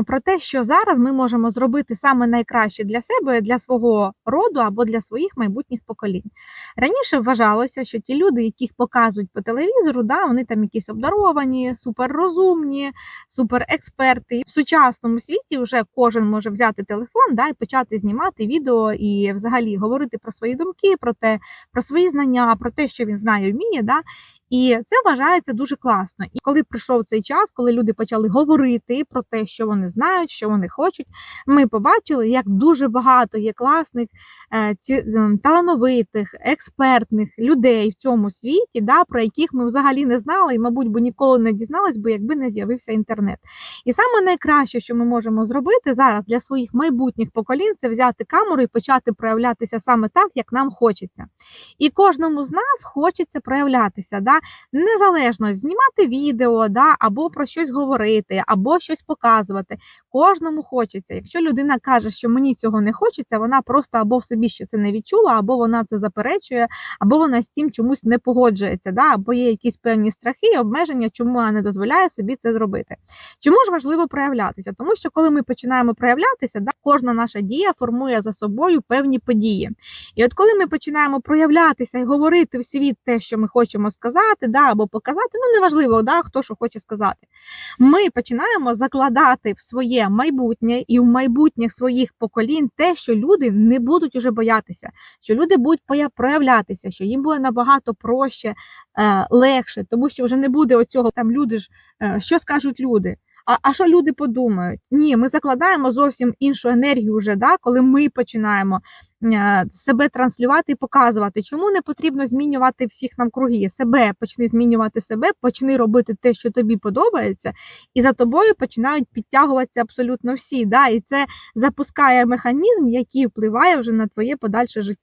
про те, що зараз ми можемо зробити саме найкраще для себе, для свого роду або для своїх майбутніх поколінь. Раніше вважалося, що ті люди, яких показують по телевізору, да, вони там якісь обдаровані, суперрозумні, суперексперти. В сучасному світі вже кожен може взяти телефон да, і почати знімати відео і взагалі говорити про свої думки, про те, про свої знання, про те, що він знає, вміє. Да. І це вважається дуже класно. І коли прийшов цей час, коли люди почали говорити про те, що вони знають, що вони хочуть, ми побачили, як дуже багато є класних, е, ем, талановитих, експертних людей в цьому світі, да, про яких ми взагалі не знали, і, мабуть, би ніколи не дізнались, би, якби не з'явився інтернет. І саме найкраще, що ми можемо зробити зараз для своїх майбутніх поколінь, це взяти камеру і почати проявлятися саме так, як нам хочеться. І кожному з нас хочеться проявлятися. Да? Незалежно знімати відео, да, або про щось говорити, або щось показувати. Кожному хочеться. Якщо людина каже, що мені цього не хочеться, вона просто або в собі ще це не відчула, або вона це заперечує, або вона з цим чомусь не погоджується, да, або є якісь певні страхи, обмеження, чому вона не дозволяє собі це зробити. Чому ж важливо проявлятися? Тому що коли ми починаємо проявлятися, да, кожна наша дія формує за собою певні події. І от коли ми починаємо проявлятися і говорити в світ те, що ми хочемо сказати, да, або показати, ну неважливо, да, хто що хоче сказати, ми починаємо закладати в своє майбутнє і в майбутніх своїх поколінь те, що люди не будуть уже боятися, що люди будуть проявлятися, що їм буде набагато проще, е, легше, тому що вже не буде оцього там люди ж, е, що скажуть люди. А, а що люди подумають? Ні, ми закладаємо зовсім іншу енергію вже, да, коли ми починаємо себе транслювати і показувати, чому не потрібно змінювати всіх навкруги. Себе почни змінювати себе, почни робити те, що тобі подобається, і за тобою починають підтягуватися абсолютно всі. Да, і це запускає механізм, який впливає вже на твоє подальше життя.